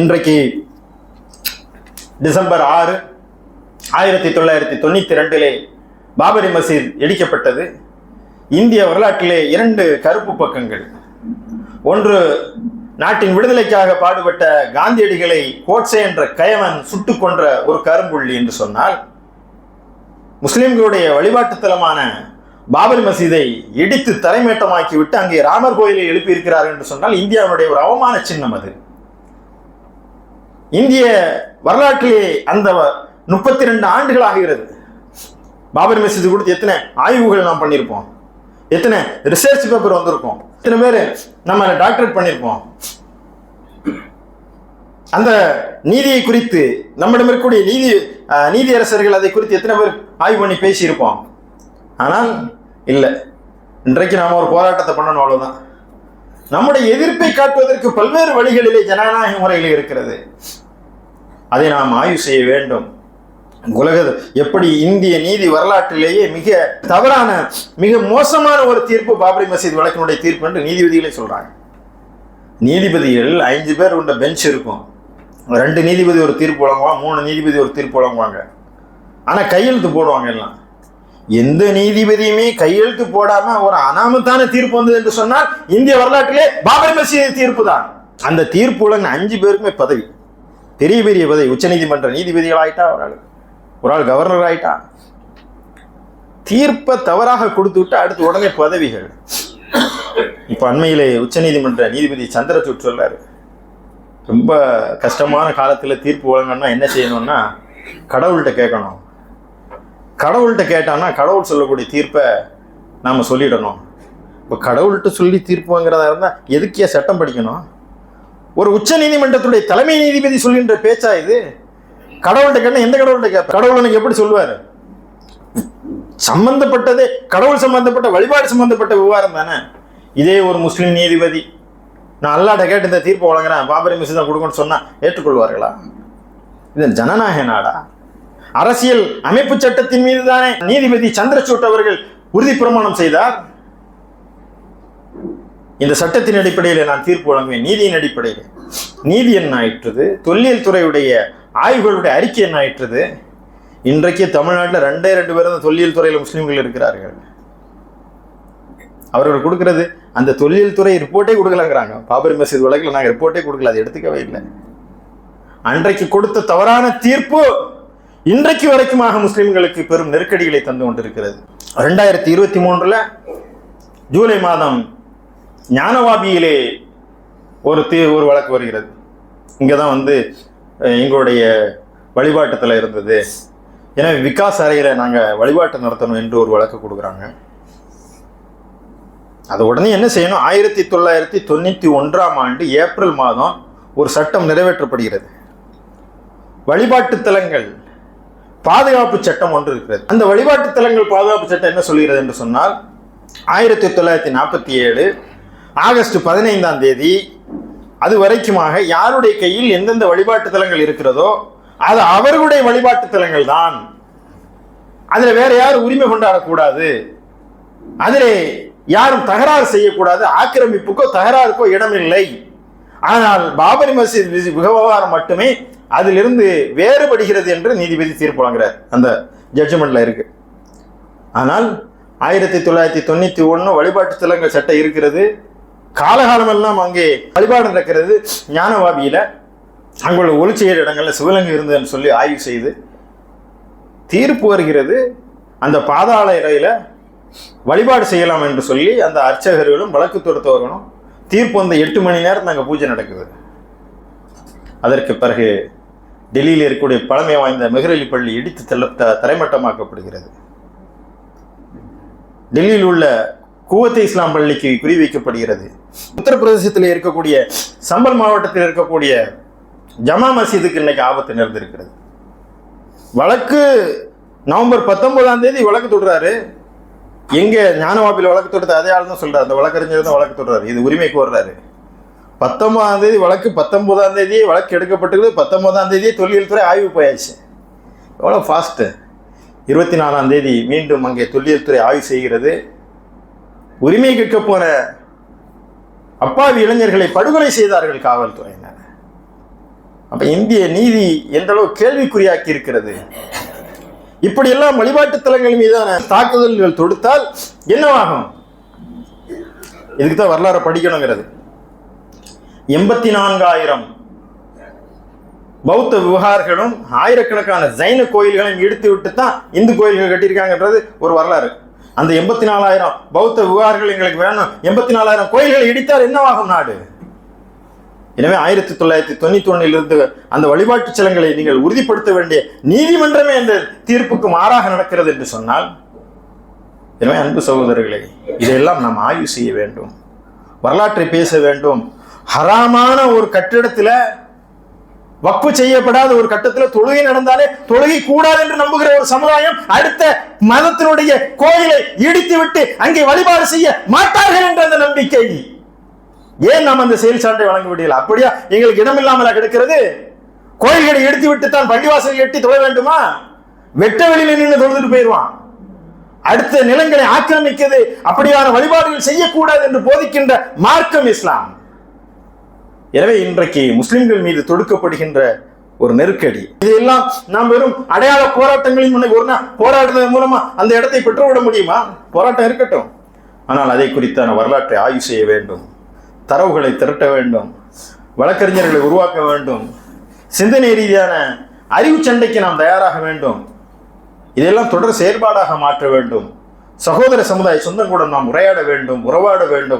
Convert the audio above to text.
இன்றைக்கு டிசம்பர் ஆறு ஆயிரத்தி தொள்ளாயிரத்தி தொண்ணூத்தி ரெண்டிலே பாபரி மசீத் இடிக்கப்பட்டது. இந்திய வரலாற்றிலே இரண்டு கருப்பு பக்கங்கள். ஒன்று நாட்டின் விடுதலைக்காக பாடுபட்ட காந்தியடிகளை கோட்சே என்ற கயவன் சுட்டு கொன்ற ஒரு கரும்புள்ளி என்று சொன்னால் முஸ்லிம்களுடைய வழிபாட்டுத்தலமான பாபரி மசீதை இடித்து தரைமேட்டமாக்கி விட்டு அங்கே ராமர் கோயிலை எழுப்பியிருக்கிறார் என்று சொன்னால் இந்தியாவுடைய ஒரு அவமான சின்னம் அது. இந்திய வரலாற்றிலே அந்த முப்பத்தி ரெண்டு ஆண்டுகள் ஆகிறது பாபர் மெசேஜ் கொடுத்து எத்தனை ஆய்வுகள் நாம் பண்ணியிருப்போம். எத்தனை ரிசர்ச் பேப்பர் வந்திருக்கோம். எத்தனை பேர் நம்ம டாக்டரேட் பண்ணியிருப்போம். அந்த நீதியை குறித்து நம்மிடம் இருக்கக்கூடிய நீதி நீதியரசர்கள் அதை குறித்து எத்தனை பேர் ஆய்வு பண்ணி பேசியிருப்போம். ஆனால் இல்லை. இன்றைக்கு நாம் ஒரு போராட்டத்தை பண்ணணும் அவ்வளோதான் நம்முடைய எதிர்ப்பை காட்டுவதற்கு பல்வேறு வழிகளிலே ஜனநாயக முறையில் இருக்கிறது. அதை நாம் ஆய்வு செய்ய வேண்டும். உலக எப்படி இந்திய நீதி வரலாற்றிலேயே மிக தவறான மிக மோசமான ஒரு தீர்ப்பு பாபரி மசீத் வழக்கினுடைய தீர்ப்பு என்று நீதிபதிகளே சொல்றாங்க. நீதிபதிகள் ஐந்து பேர் உள்ள பெஞ்ச் இருக்கும். ரெண்டு நீதிபதி ஒரு தீர்ப்பு வழங்குவாங்க மூணு நீதிபதி ஒரு தீர்ப்பு வழங்குவாங்க. ஆனால் கையெழுத்து போடுவாங்க எல்லாம். எந்த நீதிபதியுமே கையெழுத்து போடாம ஒரு அனாமத்தான தீர்ப்பு வந்தது என்று சொன்னால் இந்திய வரலாற்றிலே பாபரி மசீத் தீர்ப்பு தான். அந்த தீர்ப்பு வழங்கின அஞ்சு பேருக்குமே பதவி. பெரிய பெரிய பதவி. உச்சநீதிமன்ற நீதிபதிகள் ஆயிட்டா ஒரு ஆள். ஒரு ஆள் கவர்னர் ஆயிட்டா. தீர்ப்பை தவறாக கொடுத்து விட்டு அடுத்து உடனே பதவிகள். இப்ப அண்மையிலே உச்சநீதிமன்ற நீதிபதி சந்திரசூட் சொல்றாரு. ரொம்ப கஷ்டமான காலத்துல தீர்ப்பு வழங்கணும்னா என்ன செய்யணும்னா கடவுள்கிட்ட கேட்கணும். கடவுள்கிட்ட கேட்டான்னா கடவுள் சொல்லக்கூடிய தீர்ப்பை நாம் சொல்லிடணும். இப்போ கடவுள்கிட்ட சொல்லி தீர்ப்பு வாங்குறதா எதுக்கே சட்டம் படிக்கணும்? ஒரு உச்ச நீதிமன்றத்துடைய தலைமை நீதிபதி சொல்லுகின்ற பேச்சா இது? கடவுள்கிட்ட கேட்டால் எந்த கடவுள்கிட்ட கேட்ப கடவுள் எனக்கு எப்படி சொல்லுவாரு? சம்பந்தப்பட்டதே கடவுள் சம்பந்தப்பட்ட வழிபாடு சம்பந்தப்பட்ட விவகாரம் தானே? இதே ஒரு முஸ்லீம் நீதிபதி நான் அல்லாட்ட கேட்டு இந்த தீர்ப்பு வழங்குறேன் பாபரி மசீதா கொடுக்கணும்னு சொன்னால் ஏற்றுக்கொள்வார்களா? இது ஜனநாயக நாடா? அரசியல் அமைப்பு சட்டத்தின் மீது தானே நீதிபதி சந்திரசூட் அவர்கள் உறுதி பிரமாணம் செய்தார்? இந்த சட்டத்தின் அடிப்படையில் நான் தீர்ப்பு வழங்குவேன். நீதியின் அடிப்படையில். நீதி என்ன ஆயிற்றுது? தொல்லியல் துறையுடைய ஆய்வுகளுடைய அறிக்கை என்ன ஆயிற்றுது? இன்றைக்கு தமிழ்நாட்டில் ரெண்டே ரெண்டு பேரும் தொல்லியல் துறையில் முஸ்லீம்கள் இருக்கிறார்கள். அவர்கள் கொடுக்கிறது அந்த தொல்லியல் துறை ரிப்போர்ட்டே கொடுக்கலங்கிறாங்க. பாபரி மசீத் வழக்கில் நாங்கள் ரிப்போர்ட்டே கொடுக்கல அதை எடுத்துக்கவே இல்லை. அன்றைக்கு கொடுத்த தவறான தீர்ப்பு இன்றைக்கு வரைக்குமாக முஸ்லிம்களுக்கு பெரும் நெருக்கடிகளை தந்து கொண்டிருக்கிறது. ரெண்டாயிரத்தி இருபத்தி மூன்றில் ஜூலை மாதம் ஞானவாபியிலே ஒரு தீ ஒரு வழக்கு வருகிறது. இங்கே தான் வந்து எங்களுடைய வழிபாட்டத்தில் இருந்தது. எனவே விகாஸ் அறையில் நாங்கள் வழிபாட்டு நடத்தணும் என்று ஒரு வழக்கு கொடுக்குறாங்க. அது உடனே என்ன செய்யணும்? ஆயிரத்தி தொள்ளாயிரத்தி தொண்ணூற்றி ஒன்றாம் ஆண்டு ஏப்ரல் மாதம் ஒரு சட்டம் நிறைவேற்றப்படுகிறது. வழிபாட்டு தலங்கள் பாதுகாப்பு சட்டம் ஒன்று இருக்கிறது. அந்த வழிபாட்டு தலங்கள் பாதுகாப்பு சட்டம் என்ன சொல்கிறது என்று சொன்னால் ஆயிரத்தி தொள்ளாயிரத்தி நாற்பத்தி ஏழு ஆகஸ்ட் பதினைந்தாம் தேதி அது வரைக்குமாக யாருடைய கையில் எந்தெந்த வழிபாட்டு தலங்கள் இருக்கிறதோ அது அவர்களுடைய வழிபாட்டு தலங்கள் தான். அதில் வேற யாரும் உரிமை கொண்டாடக்கூடாது. அதிலே யாரும் தகராறு செய்யக்கூடாது. ஆக்கிரமிப்புக்கோ தகராறுக்கோ இடமில்லை. ஆனால் பாபரி மசீத் விவகாரம் மட்டுமே அதிலிருந்து வேறுபடுகிறது என்று நீதிபதி தீர்ப்பு வழங்குறார் அந்த ஜட்ஜ்மெண்ட்ல இருக்கு. ஆனால் ஆயிரத்தி தொள்ளாயிரத்தி தொண்ணூத்தி ஒன்று வழிபாட்டு தலங்கள் சட்டம் இருக்கிறது. காலகாலமெல்லாம் அங்கே வழிபாடு நடக்கிறது. ஞானவாபியில அங்குள்ள ஒளிச்செயல் இடங்கள்ல சிவலிங்கம் இருந்ததுன்னு சொல்லி ஆய்வு செய்து தீர்ப்பு வருகிறது. அந்த பாதாள இறையில வழிபாடு செய்யலாம் என்று சொல்லி அந்த அர்ச்சகர்களும் வழக்கு தொடுத்தவர்களும் தீர்ப்பு வந்த எட்டு மணி நேரம் அங்கே பூஜை நடக்குது. அதற்கு பிறகு டெல்லியில் இருக்கக்கூடிய பழமை வாய்ந்த மெஹரலி பள்ளி இடித்து தள்ள தரைமட்டமாக்கப்படுகிறது. டெல்லியில் உள்ள கூவத்தை இஸ்லாம் பள்ளிக்கு குறிவைக்கப்படுகிறது. உத்தரப்பிரதேசத்தில் இருக்கக்கூடிய சம்பல் மாவட்டத்தில் இருக்கக்கூடிய ஜமா மசீதுக்கு இன்னைக்கு ஆபத்து நேர்ந்திருக்கிறது வழக்கு நவம்பர் பத்தொன்பதாம் தேதி வழக்கு தொடுறாரு. எங்க ஞானவாப்பில் வழக்கு தொடுத்த அதே ஆள் தான் சொல்றாரு. அந்த வழக்கறிஞர் தான் வழக்கு தொடுறாரு. இது உரிமை கோர்றாரு. பத்தொன்பதாம் தேதி வழக்கு பத்தொன்பதாம் தேதி வழக்கு எடுக்கப்பட்டிருக்குது. பத்தொன்பதாம் தேதி தொல்லியல் துறை ஆய்வு போயாச்சு. எவ்வளோ ஃபாஸ்ட்டு இருபத்தி நாலாம் தேதி மீண்டும் அங்கே தொல்லியல் துறை ஆய்வு செய்கிறது. உரிமை கேட்க போன அப்பாவி இளைஞர்களை படுகொலை செய்தார்கள் காவல்துறையினர். அப்போ இந்திய நீதி எந்தளவு கேள்விக்குறியாக்கி இருக்கிறது? இப்படியெல்லாம் வழிபாட்டு தலங்கள் மீதான தாக்குதல்கள் தொடுத்தால் என்னவாகும்? இதுக்கு தான் வரலாறு படிக்கணுங்கிறது. எண்பத்தி நான்காயிரம் பௌத்த விவகாரங்களும் ஆயிரக்கணக்கான ஜைன கோயில்களையும் இடித்து விட்டு தான் இந்து கோயில்கள் கட்டியிருக்காங்கன்றது ஒரு வரலாறு. அந்த எண்பத்தி நாலாயிரம் பௌத்த விவகாரங்கள் எங்களுக்கு வேணும். எண்பத்தி நாலாயிரம் கோயில்களை இடித்தால் என்னவாகும் நாடு? எனவே ஆயிரத்தி தொள்ளாயிரத்தி தொண்ணூத்தி ஒன்னிலிருந்து அந்த வழிபாட்டு செலங்களை நீங்கள் உறுதிப்படுத்த வேண்டிய நீதிமன்றமே இந்த தீர்ப்புக்கு மாறாக நடக்கிறது என்று சொன்னால் எனவே அன்பு சகோதரர்களே இதையெல்லாம் நாம் ஆய்வு செய்ய வேண்டும் வரலாற்றை பேச வேண்டும். ஹராமான ஒரு கட்டிடத்துல வக்ஃபு செய்யப்படாத ஒரு கட்டத்தில் தொழுகை நடந்தாலே தொழுகை கூடாது என்று நம்புகிற ஒரு சமுதாயம் அடுத்த மதத்தினுடைய கோயிலை இடித்து விட்டு அங்கே வழிபாடு செய்ய மாட்டார்கள் என்ற அந்த நம்பிக்கை. ஏன் நாம் அந்த செயல் சான்றை வழங்க முடியல? அப்படியா? எங்களுக்கு இடமில்லாமலா கிடக்கிறது? கோயில்களை எடுத்து விட்டு தான் பள்ளிவாசல் எட்டி தொழ வேண்டுமா? வெட்ட வெளியில நின்று தொழுதுட்டு போயிடுவான். அடுத்த நிலங்களை ஆக்கிரமிக்கிறது அப்படியான வழிபாடுகள் செய்யக்கூடாது என்று போதிக்கின்ற மார்க்கம் இஸ்லாம். எனவே இன்றைக்கு முஸ்லிம்கள் மீது தொடுக்கப்படுகின்ற ஒரு நெருக்கடி. இதெல்லாம் நாம் வெறும் அடையாள போராட்டங்களின் முன்னே ஒரு நாள் போராடுறதன் மூலமா அந்த இடத்தை பெற்றுவிட முடியுமா? போராட்டம் இருக்கட்டும். ஆனால் அதை குறித்தான வரலாற்றை ஆய்வு செய்ய வேண்டும். தரவுகளை திரட்ட வேண்டும் வழக்கறிஞர்களை உருவாக்க வேண்டும் சிந்தனை ரீதியான அறிவு சண்டைக்கு நாம் தயாராக வேண்டும். இதெல்லாம் தொடர் செயற்பாடாக மாற்ற வேண்டும். சகோதர சமுதாய சொந்தங்களுடன் நாம் உரையாட வேண்டும் உறவாட வேண்டும்.